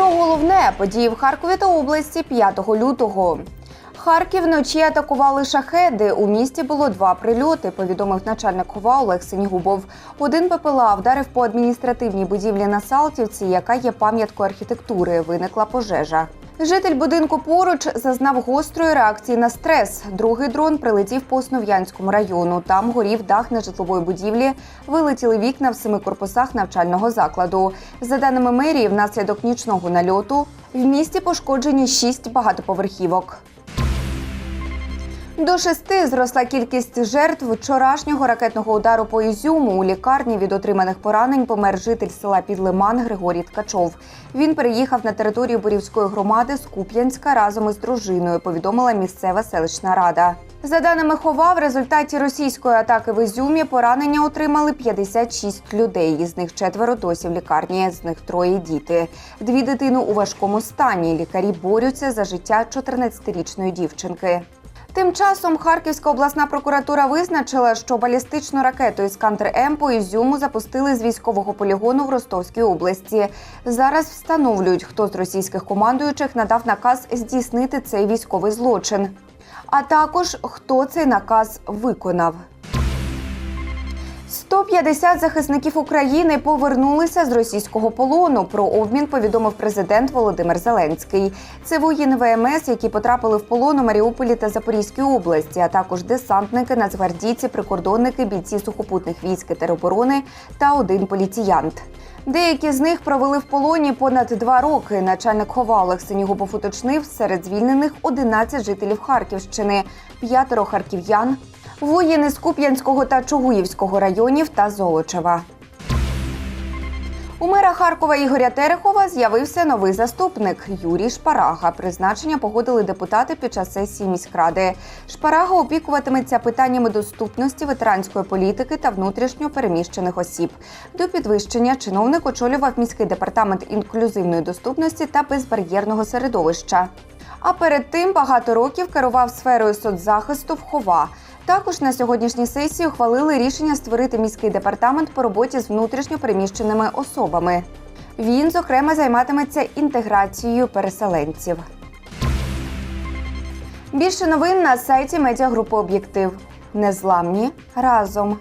Про головне події в Харкові та області 5 лютого. Харків вночі атакували шахеди. У місті було два прильоти. Повідомив начальник ХОВА Олег Синігубов. Один ППЛА вдарив по адміністративній будівлі на Салтівці, яка є пам'яткою архітектури. Виникла пожежа. Житель будинку поруч зазнав гострої реакції на стрес. Другий дрон прилетів по Основ'янському району. Там горів дах нежитлової будівлі, вилетіли вікна в семи корпусах навчального закладу. За даними мерії, внаслідок нічного нальоту в місті пошкоджені шість багатоповерхівок. До шести зросла кількість жертв вчорашнього ракетного удару по Ізюму. У лікарні від отриманих поранень помер житель села Підлиман Григорій Ткачов. Він переїхав на територію Борівської громади з Куп'янська разом із дружиною. Повідомила місцева селищна рада. За даними ХОВА, в результаті російської атаки в Ізюмі поранення отримали 56 людей. Із них четверо досі в лікарні, з них троє діти. Дві дитини у важкому стані. Лікарі борються за життя 14-річної дівчинки. Тим часом Харківська обласна прокуратура визначила, що балістичну ракету «Іскандер М» по Ізюму запустили з військового полігону в Ростовській області. Зараз встановлюють, хто з російських командуючих надав наказ здійснити цей військовий злочин, а також хто цей наказ виконав. 150 захисників України повернулися з російського полону. Про обмін повідомив президент Володимир Зеленський. Це воїни ВМС, які потрапили в полон у Маріуполі та Запорізькій області, а також десантники, нацгвардійці, прикордонники, бійці сухопутних військ і тероборони та один поліціянт. Деякі з них провели в полоні понад два роки. Начальник ХОВА Олег Синігубов уточнив, серед звільнених 11 жителів Харківщини, п'ятеро харків'ян, воїни з Куп'янського та Чугуївського районів та Золочева. У мера Харкова Ігоря Терехова з'явився новий заступник Юрій Шпарага. Призначення погодили депутати під час сесії міськради. Шпарага опікуватиметься питаннями доступності ветеранської політики та внутрішньо переміщених осіб. До підвищення чиновник очолював міський департамент інклюзивної доступності та безбар'єрного середовища. А перед тим багато років керував сферою соцзахисту в Хова. Також на сьогоднішній сесії ухвалили рішення створити міський департамент по роботі з внутрішньо переміщеними особами. Він, зокрема, займатиметься інтеграцією переселенців. Більше новин на сайті медіагрупи Об'єктив. Незламні разом.